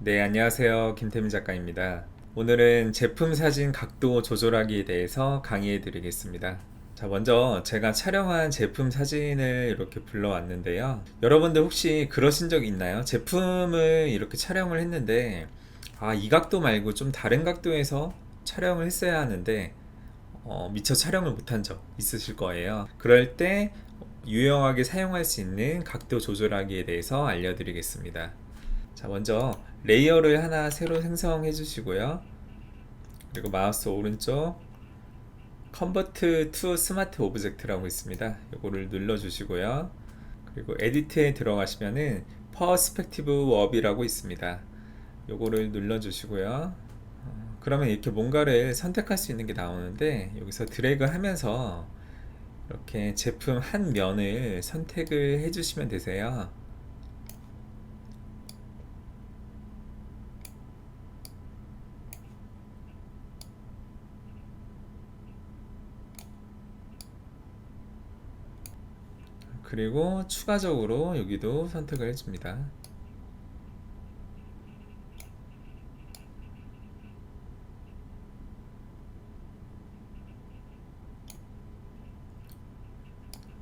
네, 안녕하세요. 김태민 작가입니다. 오늘은 제품 사진 각도 조절하기에 대해서 강의해 드리겠습니다. 자, 먼저 제가 촬영한 제품 사진을 이렇게 불러왔는데요. 여러분들 혹시 그러신 적 있나요? 제품을 이렇게 촬영을 했는데, 아, 이 각도 말고 좀 다른 각도에서 촬영을 했어야 하는데, 어, 미처 촬영을 못한 적 있으실 거예요. 그럴 때 유용하게 사용할 수 있는 각도 조절하기에 대해서 알려드리겠습니다. 자, 먼저 레이어를 하나 새로 생성해 주시고요. 그리고 마우스 오른쪽 컨버트 투 스마트 오브젝트라고 있습니다. 이거를 눌러 주시고요. 그리고 에디트에 들어가시면은 퍼스펙티브 워비라고 있습니다. 요거를 눌러 주시고요. 어, 그러면 이렇게 뭔가를 선택할 수 있는 게 나오는데 여기서 드래그 하면서 이렇게 제품 한 면을 선택을 해 주시면 되세요. 그리고 추가적으로 여기도 선택을 해줍니다.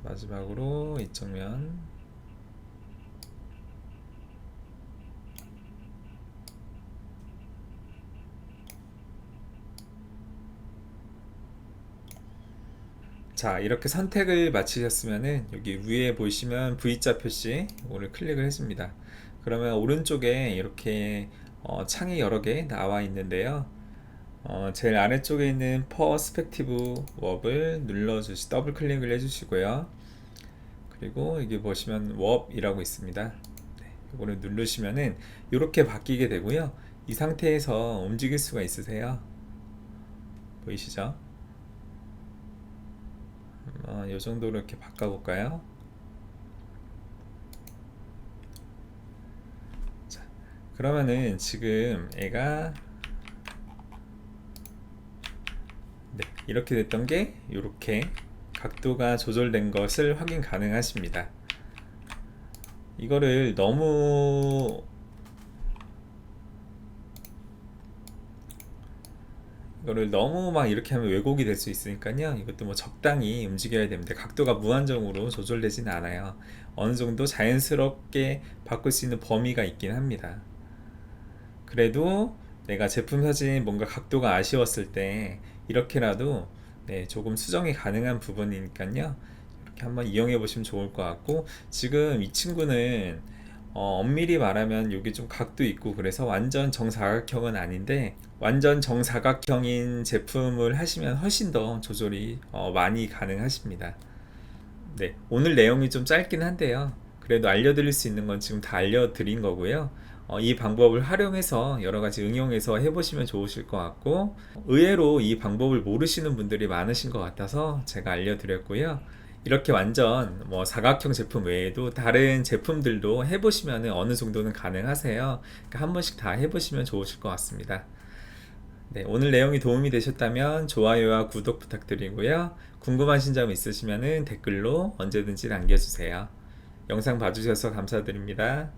마지막으로 이쪽 면 자 이렇게 선택을 마치셨으면은 여기 위에 보시면 V자 표시 이거를 클릭을 해줍니다. 그러면 오른쪽에 이렇게 어, 창이 여러 개 나와 있는데요. 어, 제일 아래쪽에 있는 퍼스펙티브 웍을 눌러주시 더블 클릭을 해주시고요. 그리고 여기 보시면 웍이라고 있습니다. 네, 이거를 누르시면은 이렇게 바뀌게 되고요. 이 상태에서 움직일 수가 있으세요. 보이시죠? 어, 이 정도로 이렇게 바꿔볼까요? 자, 그러면은 지금 애가 네, 이렇게 됐던 게 이렇게 각도가 조절된 것을 확인 가능하십니다. 이거를 너무 이거를 너무 막 이렇게 하면 왜곡이 될 수 있으니까요. 이것도 뭐 적당히 움직여야 됩니다. 각도가 무한정으로 조절되지는 않아요. 어느 정도 자연스럽게 바꿀 수 있는 범위가 있긴 합니다. 그래도 내가 제품 사진 뭔가 각도가 아쉬웠을 때 이렇게라도 네, 조금 수정이 가능한 부분이니까요. 이렇게 한번 이용해 보시면 좋을 것 같고 지금 이 친구는 어, 엄밀히 말하면 여기 좀 각도 있고 그래서 완전 정사각형은 아닌데 완전 정사각형인 제품을 하시면 훨씬 더 조절이 어, 많이 가능하십니다. 네, 오늘 내용이 좀 짧긴 한데요. 그래도 알려드릴 수 있는 건 지금 다 알려드린 거고요. 어, 이 방법을 활용해서 여러 가지 응용해서 해보시면 좋으실 것 같고 의외로 이 방법을 모르시는 분들이 많으신 것 같아서 제가 알려드렸고요. 이렇게 완전 뭐 사각형 제품 외에도 다른 제품들도 해보시면 어느 정도는 가능하세요. 그러니까 한 번씩 다 해보시면 좋으실 것 같습니다. 네, 오늘 내용이 도움이 되셨다면 좋아요와 구독 부탁드리고요. 궁금하신 점 있으시면 댓글로 언제든지 남겨주세요. 영상 봐주셔서 감사드립니다.